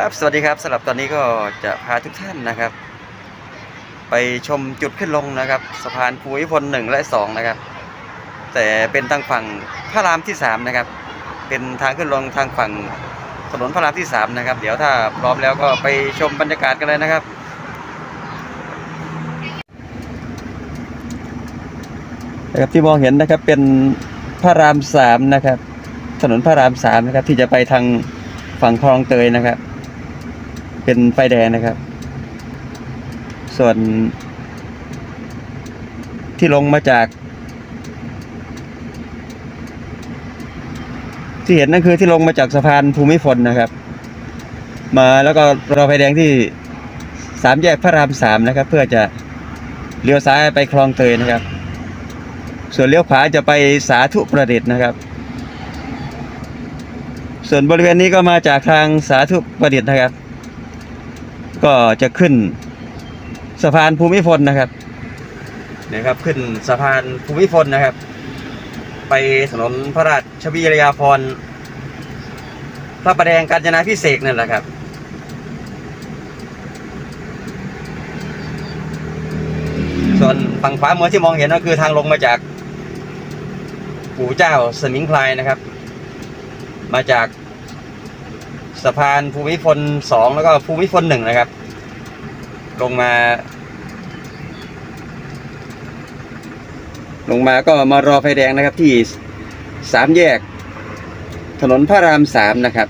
ครับสวัสดีครับสำหรับตอนนี้ก็จะพาทุกท่านนะครับ ไปชมจุดขึ้นลงนะครับ สะพานภูมิพลหนึ่งและสองนะครับ แต่เป็นทางฝั่งพระรามที่สามนะครับ เป็นทางขึ้นลงทางฝั่งถนนพระรามที่สามนะครับ เดี๋ยวถ้าพร้อมแล้วก็ไปชมบรรยากาศกันเลยนะครับนะครับที่มองเห็นนะครับเป็นพระรามสามนะครับ ถนนพระรามสามนะครับ ที่จะไปทางฝั่งคลองเตยนะครับ เป็นไฟแดงนะครับ ส่วนที่ลงมาจาก ที่เห็นนั่นคือที่ลงมาจากสะพานภูมิพลนะครับ มาแล้วก็รอไฟแดงที่สามแยกพระรามสามนะครับ เพื่อจะเลี้ยวซ้ายไปคลองเตยนะครับ ส่วนเลี้ยวขวาจะไปสาธุประดิษฐ์นะครับ ส่วนบริเวณนี้ก็มาจากทางสาธุประดิษฐ์นะครับ ก็จะขึ้นสะพานภูมิพลนะครับนะครับ ขึ้นสะพานภูมิพลนะครับ ไปถนนพระราชวิรยาพรพระประแดงกาญจนาพิเศษนั่นแหละครับส่วนฝั่งขวามือที่มองเห็นก็คือทางลงมาจากปู่เจ้าสมิงพลายนะครับ มาจาก สะพานภูมิพลสองแล้วก็ภูมิพลหนึ่งนะครับ ลงมา ลงมาก็มารอไฟแดงนะครับที่สามแยก ถนนพระรามสามนะครับ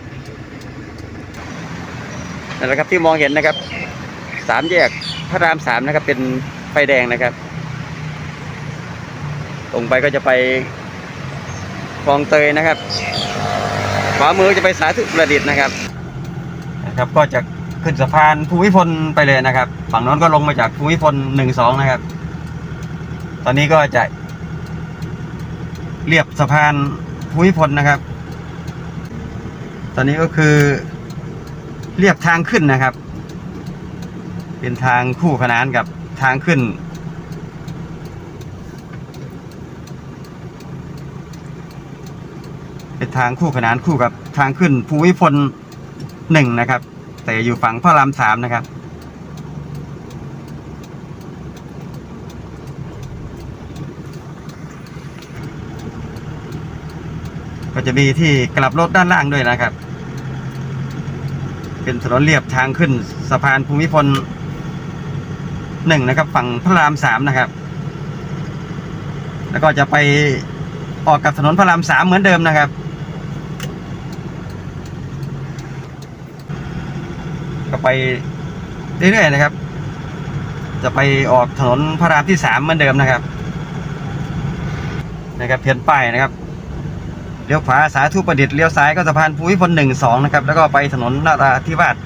นั่นแหละครับที่มองเห็นนะครับสามแยกพระรามสามนะครับ เป็นไฟแดงนะครับตรงไปก็จะไปคลองเตยนะครับขวามือจะไปสาธุประดิษฐ์นะครับ ครับ ก็จะขึ้นสะพานภูมิพลไปเลยนะครับ ฝั่งโน้นก็ลงมาจากภูมิพลหนึ่งสองนะครับ ตอนนี้ก็จะเรียบสะพานภูมิพลนะครับ ตอนนี้ก็คือเรียบทางขึ้นนะครับ เป็นทางคู่ขนานกับทางขึ้น เป็นทางคู่ขนานคู่กับทางขึ้นภูมิพล หนึ่งนะครับ แต่อยู่ฝั่งพระรามสามนะครับ ก็จะมีที่กลับรถด้านล่างด้วยนะครับ เป็นถนนเรียบทางขึ้นสะพานภูมิพลหนึ่งนะครับ ฝั่งพระรามสามนะครับ แล้วก็จะไปออกกับถนนพระรามสามเหมือนเดิมนะครับ ก็ไปเรื่อยๆนะครับ จะไปออกถนนพระรามที่สามเหมือนเดิมนะครับ นะครับเพียนป้ายนะครับเลี้ยวขวาสาธุประดิษฐ์เลี้ยวซ้ายก็สะพานภูมิพลหนึ่งสองนะครับ แล้วก็ไปถนนนาราธิวาส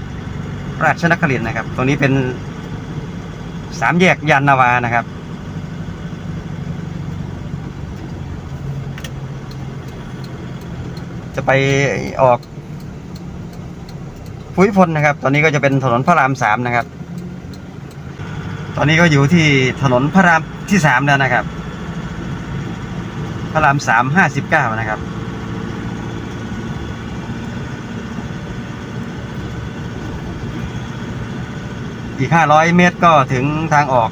ราชนครินทร์นะครับ ตรงนี้เป็นสามแยกยานนาวานะครับจะไปออก ภูมิพลนะครับ ตอนนี้ก็จะเป็นถนนพระรามสามนะครับ ตอนนี้ก็อยู่ที่ถนนพระรามที่สามแล้วนะครับ พระรามสามห้าสิบเก้านะครับอีกห้าร้อยเมตรก็ถึงทางออก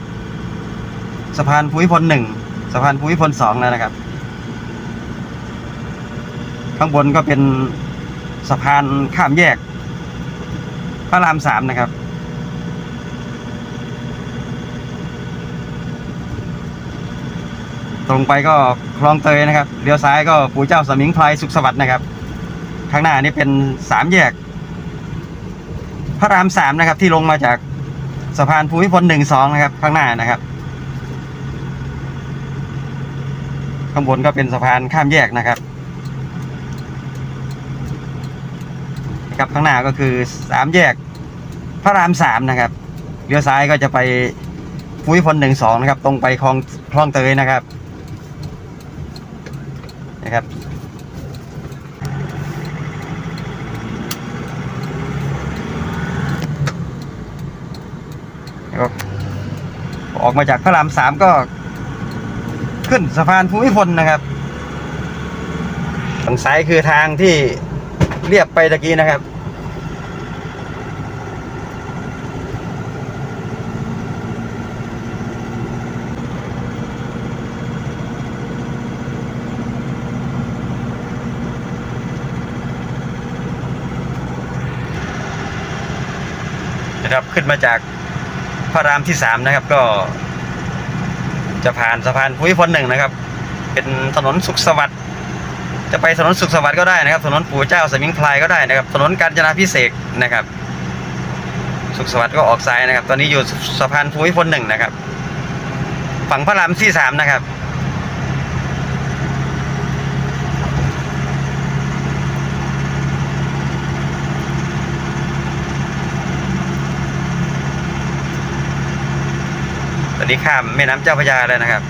สะพานภูมิพลหนึ่งสะพานภูมิพลสองแล้วนะครับ ข้างบนก็เป็นสะพานข้ามแยก พระรามสามนะครับ ตรงไปก็คลองเตยนะครับเลี้ยวซ้ายก็ปู่เจ้าสมิงพลายสุขสวัสดิ์นะครับ ข้างหน้านี่เป็นสามแยก พระรามสามนะครับ ที่ลงมาจากสะพานภูมิพลหนึ่งสองนะครับ ข้างหน้านะครับ ข้างบนก็เป็นสะพานข้ามแยกนะครับ นะครับข้างหน้าก็คือสามแยกพระรามสามนะครับเลี้ยวซ้ายก็จะไปภูมิพลหนึ่งสองนะครับ ตรงไปคลองคลองเตยนะครับนะครับ ออกมาจากพระรามสามก็ขึ้นสะพานภูมิพลนะครับทางซ้ายคือทางที่ เรียบไปตะกี้นะครับ นะครับขึ้นมาจากพระรามที่สามนะครับ ก็ จะผ่านสะพานภูมิพลหนึ่งนะครับ เป็นถนนสุขสวัสดิ์ จะไปถนนสุขสวัสดิ์ก็ได้นะครับ ถนนปู่เจ้าสมิงพลายก็ได้นะครับ ถนนกาญจนาพิเศษนะครับ สุขสวัสดิ์ก็ออกซ้ายนะครับ ตอนนี้อยู่สะพานภูมิพลหนึ่งนะครับ ฝั่งพระรามที่สามนะครับ ตอนนี้ข้ามแม่น้ำเจ้าพระยาแล้วนะครับ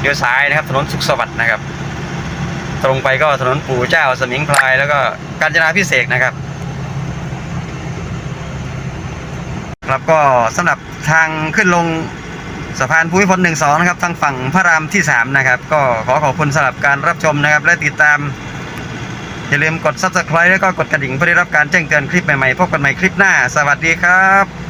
เลี้ยวซ้ายนะครับ ถนนสุขสวัสดิ์นะครับ ตรงไปก็ถนนปู่เจ้าสมิงพลายแล้วก็กาญจนาพิเศษนะครับ ครับก็สำหรับทางขึ้นลงสะพานภูมิพลหนึ่งสองนะครับทางฝั่งพระรามที่สามนะครับ ก็ขอขอบคุณสำหรับการรับชมนะครับ และติดตาม อย่าลืมกด subscribe แล้วก็กดกระดิ่งเพื่อได้รับการแจ้งเตือนคลิปใหม่ๆพบกันใหม่คลิปหน้า สวัสดีครับ